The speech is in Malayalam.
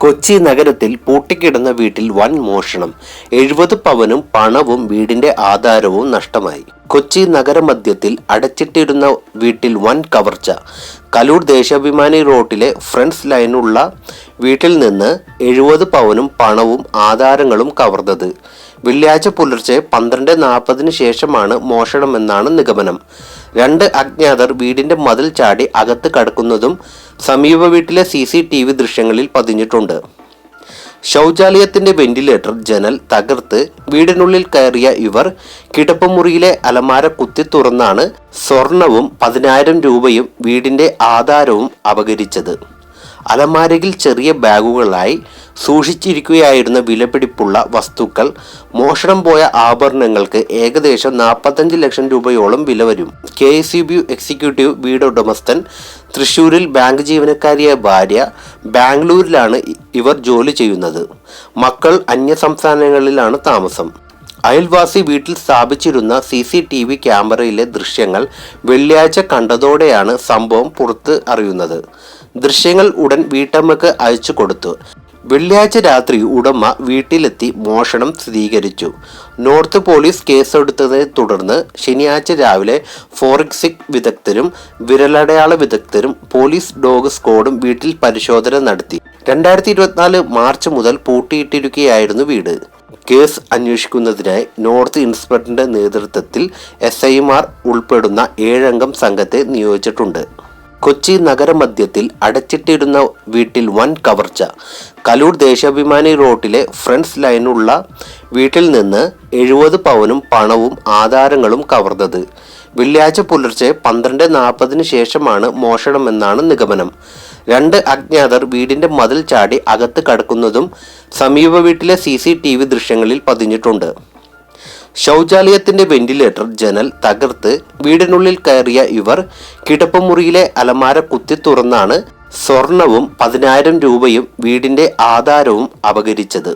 കൊച്ചി നഗരത്തിൽ പൂട്ടിക്കിടന്ന വീട്ടിൽ വൻ മോഷണം. എഴുപത് പവനും പണവും വീടിന്റെ ആധാരവും നഷ്ടമായി. കൊച്ചി നഗരമധ്യത്തിൽ അടച്ചിട്ടിരുന്ന വീട്ടിൽ വൻ കവർച്ച. കലൂർ ദേശാഭിമാനി റോഡിലെ ഫ്രണ്ട്സ് ലൈനുള്ള വീട്ടിൽ നിന്ന് എഴുപത് പവനും പണവും ആധാരങ്ങളും കവർന്നത്. വെള്ളിയാഴ്ച പുലർച്ചെ പന്ത്രണ്ട് നാൽപ്പതിന് ശേഷമാണ് മോഷണമെന്നാണ് നിഗമനം. രണ്ട് അജ്ഞാതർ വീടിന്റെ മതിൽ ചാടി അകത്ത് കടക്കുന്നതും സമീപ വീട്ടിലെ സി സി ടി വി ദൃശ്യങ്ങളിൽ പതിഞ്ഞിട്ടുണ്ട്. ശൗചാലയത്തിന്റെ വെന്റിലേറ്റർ ജനൽ തകർത്ത് വീടിനുള്ളിൽ കയറിയ ഇവർ കിടപ്പുമുറിയിലെ അലമാര കുത്തി തുറന്നാണ് സ്വർണവും പതിനായിരം രൂപയും വീടിന്റെ ആധാരവും അപകരിച്ചത്. അലമാരയിൽ ചെറിയ ബാഗുകളായി സൂക്ഷിച്ചിരിക്കുകയായിരുന്ന വിലപിടിപ്പുള്ള വസ്തുക്കൾ മോഷണം പോയ ആഭരണങ്ങൾക്ക് ഏകദേശം നാൽപ്പത്തഞ്ച് ലക്ഷം രൂപയോളം വില വരും. K S U B executive വീട് ഉടമസ്ഥൻ തൃശൂരിൽ ബാങ്ക് ജീവനക്കാരിയായ ഭാര്യ ബാംഗ്ലൂരിലാണ് ഇവർ ജോലി ചെയ്യുന്നത്. മക്കൾ അന്യ സംസ്ഥാനങ്ങളിലാണ് താമസം. അയൽവാസി വീട്ടിൽ സ്ഥാപിച്ചിരുന്ന സി സി ടി വി ക്യാമറയിലെ ദൃശ്യങ്ങൾ വെള്ളിയാഴ്ച കണ്ടതോടെയാണ് സംഭവം പുറത്ത് അറിയുന്നത്. ദൃശ്യങ്ങൾ ഉടൻ വീട്ടമ്മക്ക് അയച്ചു കൊടുത്തു. വെള്ളിയാഴ്ച രാത്രി ഉടമ വീട്ടിലെത്തി മോഷണം സ്ഥിരീകരിച്ചു. നോർത്ത് പോലീസ് കേസെടുത്തതിനെ തുടർന്ന് ശനിയാഴ്ച രാവിലെ ഫോറൻസിക് വിദഗ്ധരും വിരലടയാള വിദഗ്ധരും പോലീസ് ഡോഗ് സ്ക്വാഡും വീട്ടിൽ പരിശോധന നടത്തി. രണ്ടായിരത്തി ഇരുപത്തിനാല് മാർച്ച് മുതൽ പൂട്ടിയിട്ടിരിക്കുകയായിരുന്നു വീട്. കേസ് അന്വേഷിക്കുന്നതിനായി നോർത്ത് ഇൻസ്പെക്ടറിന്റെ നേതൃത്വത്തിൽ എസ് ഐമാർ ഉൾപ്പെടുന്ന ഏഴംഗം സംഘത്തെ നിയോഗിച്ചിട്ടുണ്ട്. കൊച്ചി നഗരമധ്യത്തിൽ അടച്ചിട്ടിരുന്ന വീട്ടിൽ വൻ കവർച്ച. കലൂർ ദേശാഭിമാനി റോഡിലെ ഫ്രണ്ട്സ് ലൈനുള്ള വീട്ടിൽ നിന്ന് എഴുപത് പവനും പണവും ആധാരങ്ങളും കവർന്നത്. വെള്ളിയാഴ്ച പുലർച്ചെ പന്ത്രണ്ട് നാൽപ്പതിന് ശേഷമാണ് മോഷണമെന്നാണ് നിഗമനം. രണ്ട് അജ്ഞാതർ വീടിന്റെ മതിൽ ചാടി അകത്ത് കടക്കുന്നതും സമീപ വീട്ടിലെ സി സി ടി വി ദൃശ്യങ്ങളിൽ പതിഞ്ഞിട്ടുണ്ട്. ശൗചാലയത്തിന്റെ വെന്റിലേറ്റർ ജനൽ തകർത്ത് വീടിനുള്ളിൽ കയറിയ ഇവർ കിടപ്പുമുറിയിലെ അലമാര കുത്തി തുറന്നാണ് സ്വർണവും പതിനായിരം രൂപയും വീടിന്റെ ആധാരവും അപകരിച്ചത്.